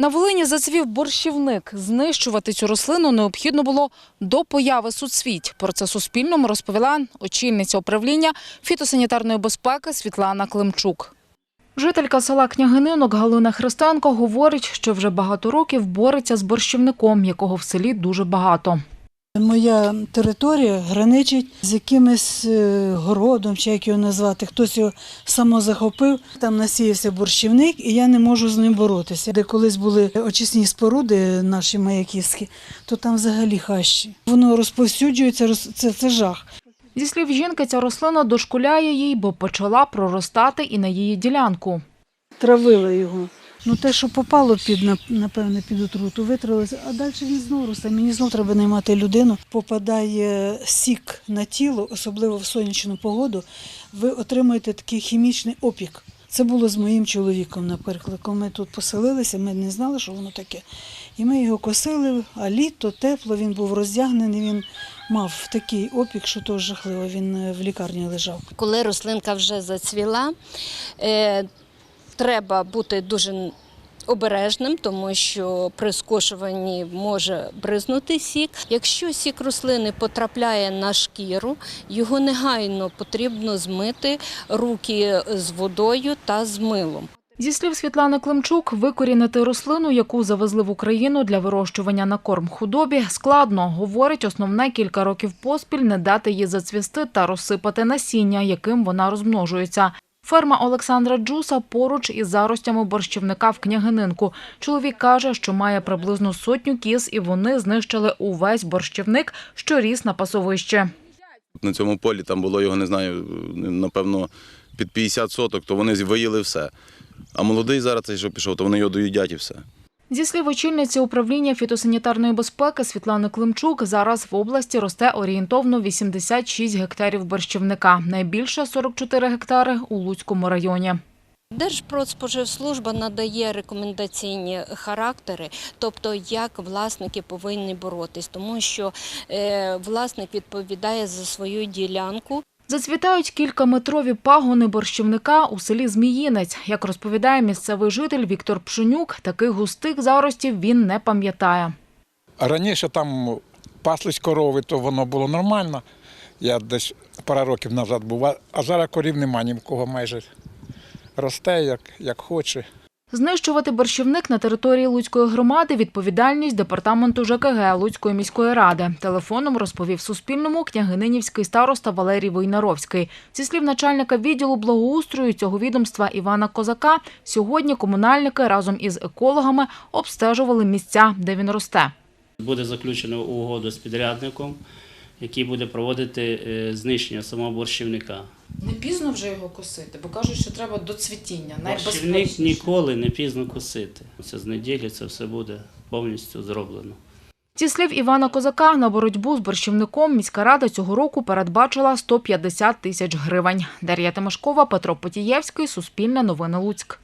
На Волині зацвів борщівник. Знищувати цю рослину необхідно було до появи суцвіть. Про це Суспільному розповіла очільниця управління фітосанітарної безпеки Світлана Климчук. Жителька села Княгининок Галина Христенко говорить, що вже багато років бореться з борщівником, якого в селі дуже багато. Моя територія граничить з якимось е, городом, чи як його назвати. Хтось його самозахопив. Там насіявся борщівник, і я не можу з ним боротися. Де колись були очисні споруди наші маяківські, то там взагалі хащі. Воно розповсюджується, це, це жах. Зі слів жінки, ця рослина дошкуляє їй, бо почала проростати і на її ділянку. Травили його. Ну те, що попало під напевне під отруту, витравилося, а далі він знову росте. Мені знову треба наймати людину. Попадає сік на тіло, особливо в сонячну погоду. Ви отримуєте такий хімічний опік. Це було з моїм чоловіком, наприклад. Коли ми тут поселилися, ми не знали, що воно таке. І ми його косили, а літо тепло, він був роздягнений, він мав такий опік, що то жахливо. Він е, в лікарні лежав. Коли рослинка вже зацвіла, е, треба бути дуже обережним, тому що при скошуванні може бризнути сік. Якщо сік рослини потрапляє на шкіру, його негайно потрібно змити руки з водою та з милом. Зі слів Світлани Климчук, викорінити рослину, яку завезли в Україну для вирощування на корм худобі, складно. Говорить, основне кілька років поспіль не дати їй зацвісти та розсипати насіння, яким вона розмножується. Ферма Олександра Джуса поруч із заростями борщівника в княгининку. Чоловік каже, що має приблизно сотню кіз, і вони знищили увесь борщівник, що ріс на пасовище. На цьому полі там було його, не знаю, напевно, під 50 соток, то вони виїли все. А молодий зараз що пішов, то вони його доїдять і все. Зі слів очільниці управління фітосанітарної безпеки Світлани Климчук, зараз в області росте орієнтовно 86 гектарів борщівника. Найбільше 44 гектари у Луцькому районі. Держпродспоживслужба надає рекомендаційні характери, тобто як власники повинні боротись, тому що е, власник відповідає за свою ділянку. Зацвітають кількаметрові пагони борщівника у селі Зміїнець. Як розповідає місцевий житель Віктор Пшенюк, таких густих заростів він не пам'ятає. Раніше там паслись корови, то воно було нормально. Я десь пара років назад був, а- зараз корів нема ні в кого майже. Росте як, як хоче. Знищувати борщівник на території Луцької громади – відповідальність департаменту ЖКГ Луцької міської ради. Телефоном розповів Суспільному княгининівський староста Валерій Войнаровський. Зі слів начальника відділу благоустрою цього відомства Івана Козака, сьогодні комунальники разом із екологами обстежували місця, де він росте. Буде заключено угоду з підрядником, який буде проводити е, знищення самого борщівника. Не пізно вже його косити, бо кажуть, що треба до цвітіння. Борщівник ніколи не пізно косити. Це з неділі це все буде повністю зроблено. Зі слів Івана Козака, на боротьбу з борщівником міська рада цього року передбачила 150 тисяч гривень. Дар'я Тимошкова, Петро Потієвський, Суспільне новини Луцьк.